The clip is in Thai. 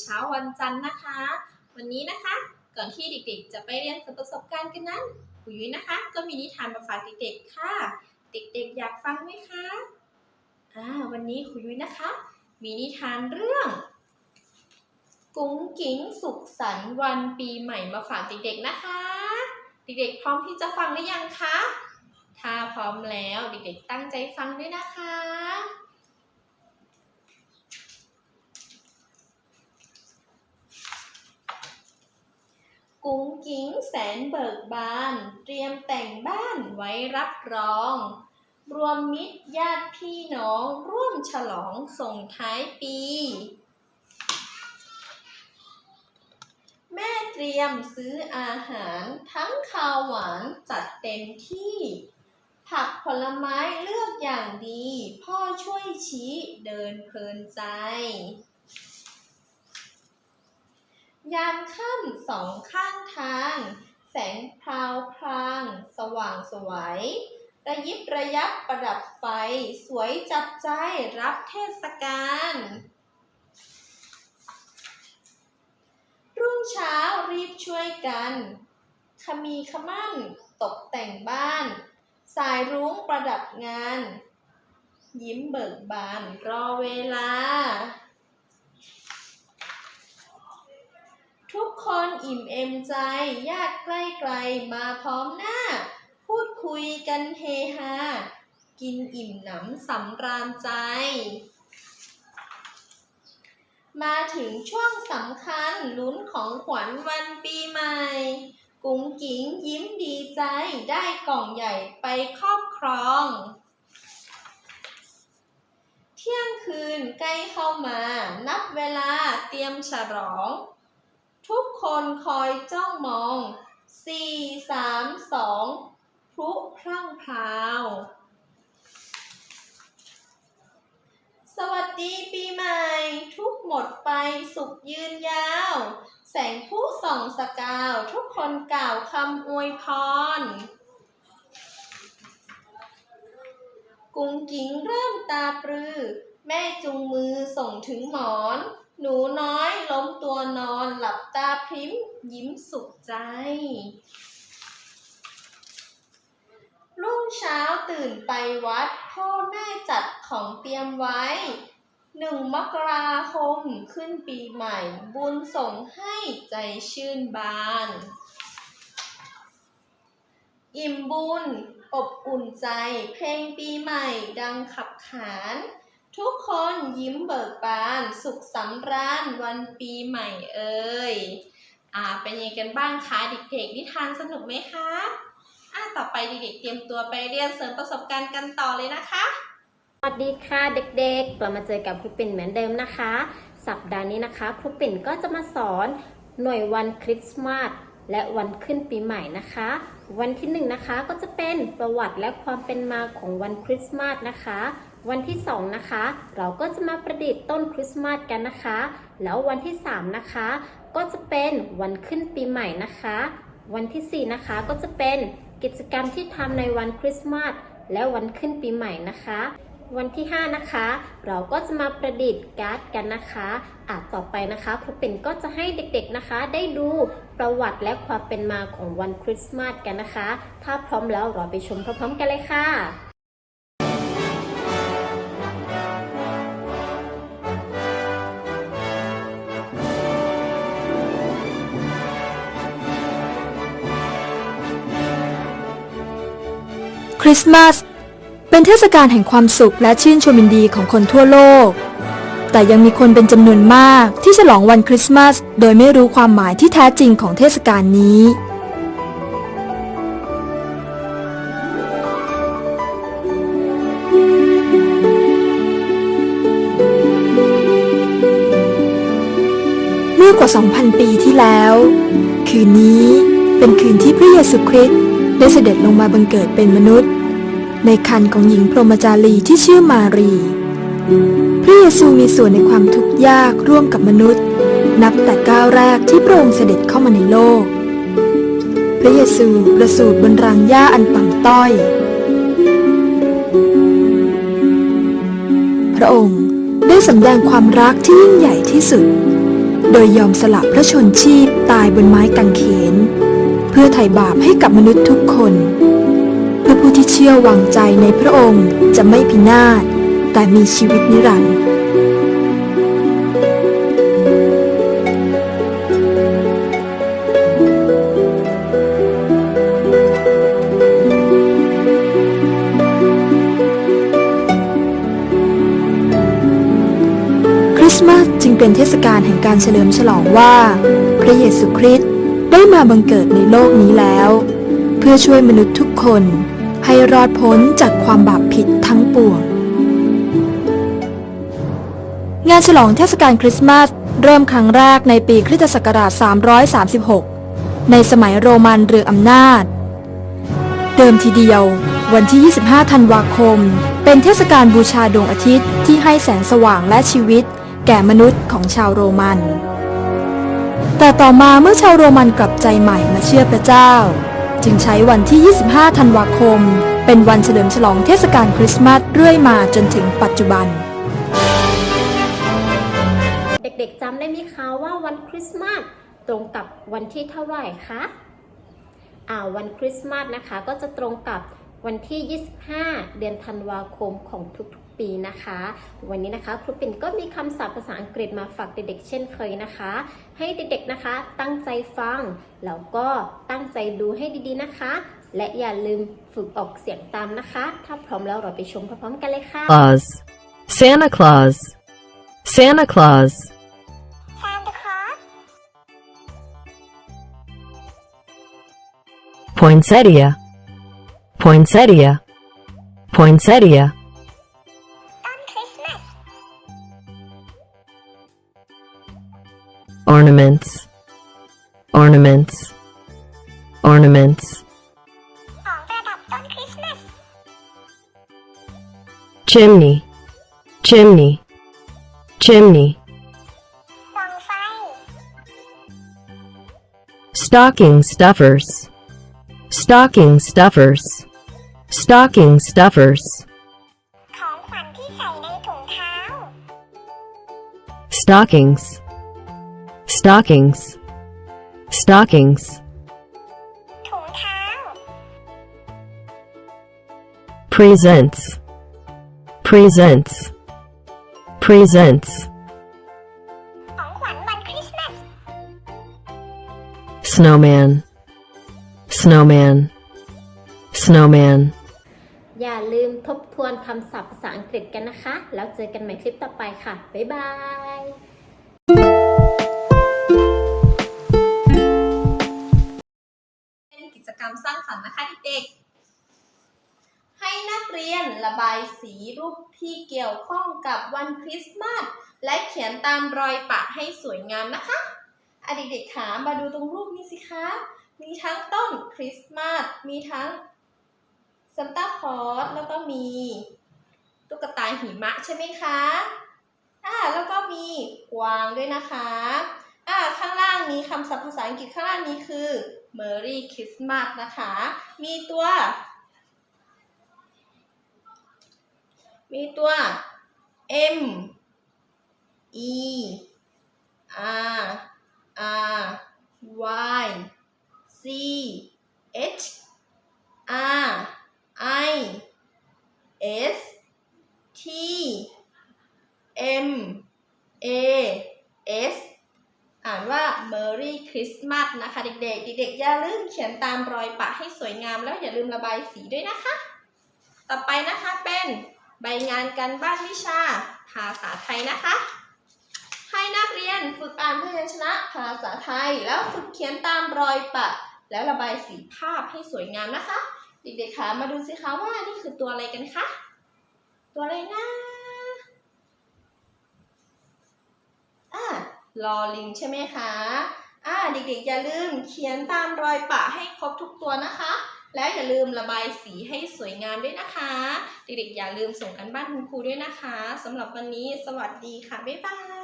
เช้าวันจันทร์นะคะ วันนี้นะคะ ก่อนที่เด็กๆ จะไปเรียนประสบการณ์กันนั้นครูยุ้ยนะคะ ก็มีนิทานมาฝากเด็กๆค่ะ เด็กๆ อยากฟังไหมคะอ่าวันนี้ครูยุ้ยนะคะ มีนิทานเรื่อง กุ้งกิ้งสุขสันต์วันปีใหม่มาฝากเด็กๆนะคะ เด็กๆ พร้อมที่จะฟังหรือยังคะถ้าพร้อมแล้วเด็กๆ ตั้งใจฟังด้วยนะคะ กุ้งกิ้งแสนเบิกบาน เตรียมแต่งบ้านไว้รับรอง รวมมิตรญาติพี่น้องร่วมฉลองส่งท้ายปี แม่เตรียมซื้ออาหารทั้งข้าวหวานจัดเต็มที่ ผักผลไม้เลือกอย่างดี พ่อช่วยชี้เดินเพลินใจ ยามค่ำสองข้างทาง แสงพราวพราง สว่างสวย ระยิบระยับประดับไฟ สวยจับใจรับเทศกาลรุ่งเช้ารีบช่วยกันขมีขมั่นตกแต่งบ้าน สายรุ้งประดับงาน ยิ้มเบิกบานรอเวลา ทุกคนอิ่มเอมใจ ญาติใกล้ไกลมาพร้อมหน้า พูดคุยกันเฮฮา กินอิ่มหนำสำราญใจ มาถึงช่วงสำคัญลุ้นของขวัญวันปีใหม่ กุ้งกิ้งยิ้มดีใจได้กล่องใหญ่ไปครอบครอง เที่ยงคืนใกล้เข้ามา นับเวลาเตรียมฉลอง ทุกคนคอยจ้องมองสี่สามสองพลุพรั่งพราว สวัสดีปีใหม่ ทุกหมดไปสุขยืนยาว แสงผู้ส่องสกาว ทุกคนกล่าวคำอวยพรกุ้งกิ้งเริ่มตาปรือ แม่จุงมือส่งถึงหมอน หนูน้อยล้มตัวนอนหลับตาพริ้มยิ้มสุขใจ รุ่งเช้าตื่นไปวัด พ่อแม่จัดของเตรียมไว้ หนึ่งมกราคมขึ้นปีใหม่ บุญส่งให้ใจชื่นบาน อิ่มบุญ อบอุ่นใจ เพลงปีใหม่ดังขับขาน ทุกคนยิ้มเบิกบาน สุขสำราญวันปีใหม่เอ่ยอ่าเป็นยังไงกันบ้างคะเด็กๆนิทานสนุกไหมคะอ่าต่อไปเด็กๆเตรียมตัวไปเรียนเสริมประสบการณ์กันต่อเลยนะคะ สวัสดีค่ะเด็กๆกลับมาเจอกับครูปิ่นเหมือนเดิมนะคะ สัปดาห์นี้นะคะครูปิ่นก็จะมาสอนหน่วยวันคริสต์มาสและวันขึ้นปีใหม่นะคะ วันที่หนึ่งนะคะก็จะเป็นประวัติและความเป็นมาของวันคริสต์มาสนะคะ วันที่สองนะคะ เราก็จะมาประดิษฐ์ต้นคริสต์มาสกันนะคะ แล้ววันที่สามนะคะ ก็จะเป็นวันขึ้นปีใหม่นะคะ วันที่สี่นะคะก็จะเป็นกิจกรรมที่ทำในวันคริสต์มาสและวันขึ้นปีใหม่นะคะ วันที่ 5 นะคะ เราก็จะมาประดิษฐ์การ์ดกันนะคะอะต่อไปนะคะครูปิ่นก็จะให้เด็กๆนะคะ ได้ดูประวัติและความเป็นมาของวันคริสต์มาสกันนะคะ ถ้าพร้อมแล้วเราไปชมพร้อมๆกันเลยค่ะ คริสต์มาสเป็นเทศกาลแห่งความสุขและชื่นชมยินดีของคนทั่วโลก แต่ยังมีคนเป็นจำนวนมากที่ฉลองวันคริสต์มาสโดยไม่รู้ความหมายที่แท้จริงของเทศกาลนี้เมื่อกว่า 2,000 ปีที่แล้ว คืนนี้เป็นคืนที่พระเยซูคริสต์ ได้เสด็จลงมาบังเกิดเป็นมนุษย์ ในคันของหญิงพรหมจารีที่ชื่อมารี พระเยซูมีส่วนในความทุกข์ยากร่วมกับมนุษย์ นับแต่ก้าวแรกที่พระองค์เสด็จเข้ามาในโลก พระเยซูประสูติบนรางหญ้าอันต่ำต้อย พระองค์ได้สำแดงความรักที่ยิ่งใหญ่ที่สุด โดยยอมสละพระชนชีพตายบนไม้กางเขน เพื่อไถ่บาปให้กับมนุษย์ทุกคน เพื่อผู้ที่เชื่อวางใจในพระองค์จะไม่พินาศแต่มีชีวิตนิรันดร์คริสต์มาสจึงเป็นเทศกาลแห่งการเฉลิมฉลองว่า พระเยซูคริส ได้มาบังเกิดในโลกนี้แล้ว เพื่อช่วยมนุษย์ทุกคนให้รอดพ้นจากความบาปผิดทั้งปวง งานฉลองเทศกาลคริสต์มาสเริ่มครั้งแรกในปีคริสตศักราช 336 ในสมัยโรมันเรืออำนาจ เดิมทีเดียว วันที่ 25 ธันวาคม เป็นเทศกาลบูชาดวงอาทิตย์ที่ให้แสงสว่างและชีวิต แก่มนุษย์ของชาวโรมัน แต่ต่อมาเมื่อชาวโรมันกลับใจใหม่มาเชื่อพระเจ้า จึงใช้วันที่ 25 ธันวาคม เป็นวันเฉลิมฉลองเทศกาลคริสต์มาสเรื่อยมาจนถึงปัจจุบัน เด็กๆจำได้ไหมคะว่าวันคริสต์มาสตรงกับวันที่เท่าไหร่คะอ่าวันคริสต์มาสนะคะก็จะตรงกับวันที่ 25 เดือนธันวาคมของทุกๆปีนะคะ วันนี้นะคะครูปิ่นก็มีคำศัพท์ภาษาอังกฤษมาฝากเด็กๆเช่นเคยนะคะ ให้เด็กๆนะคะ ตั้งใจฟังแล้วก็ตั้งใจดูให้ดีๆนะคะ และอย่าลืมฝึกออกเสียงตามนะคะ ถ้าพร้อมแล้วเราไปชมพร้อมๆกันเลยค่ะ Claus. Santa Claus. Santa Claus. Poinsettia. Poinsettia. Poinsettia. Ornaments. Ornaments. Ornaments. Chimney. Chimney. Chimney. Stocking stuffers. Stocking stuffers. Stocking stuffers. ของขวัญที่ใส่ในถุงเท้า Stockings. Stockings. Stockings. ถุงเท้า Presents. Presents. Presents. ของขวัญวันคริสต์มาส Snowman. Snowman. Snowman. อย่าลืมทบทวนคำศัพท์ภาษาอังกฤษกันนะคะ แล้วเจอกันใหม่คลิปต่อไปค่ะ บ๊ายบาย กรรมสร้างสรรค์นะคะเด็กๆ ให้นักเรียนระบายสีรูปที่เกี่ยวข้องกับวันคริสต์มาสและเขียนตามรอยปะให้สวยงามนะคะอะเด็กๆขามาดูตรงรูปนี้สิคะ มีทั้งต้นคริสต์มาส มีทั้งซันตาคลอส แล้วก็มีตุ๊กตาหิมะใช่ไหมคะ อ่า แล้วก็มีกวางด้วยนะคะ อ่าข้างล่างนี้ คำศัพท์ภาษาอังกฤษข้างล่างนี้คือ Merry Christmas นะคะ มีตัว มีตัว M E R R Y C H R I S T M A S อ่านว่า Merry Christmas นะคะ เด็กๆ เด็กๆ อย่าลืมเขียนตามรอยปะให้สวยงามแล้วอย่าลืมระบายสีด้วยนะคะ ต่อไปนะคะเป็นใบงานการบ้านวิชา ภาษาไทยนะคะ ให้นักเรียนฝึกอ่านพยัญชนะภาษาไทย แล้วฝึกเขียนตามรอยปะ แล้วระบายสีภาพให้สวยงามนะคะ เด็กๆคะมาดูสิคะว่านี่คือตัวอะไรกันคะตัวอะไรนะ อ่า ลอลิงใช่ไหมคะอ่าเด็กๆอย่าลืมเขียนตามรอยปะให้ครบทุกตัวนะคะ แล้วอย่าลืมระบายสีให้สวยงามด้วยนะคะ เด็กๆอย่าลืมส่งกันบ้านคุณครูด้วยนะคะสำหรับวันนี้สวัสดีค่ะ บ๊ายบาย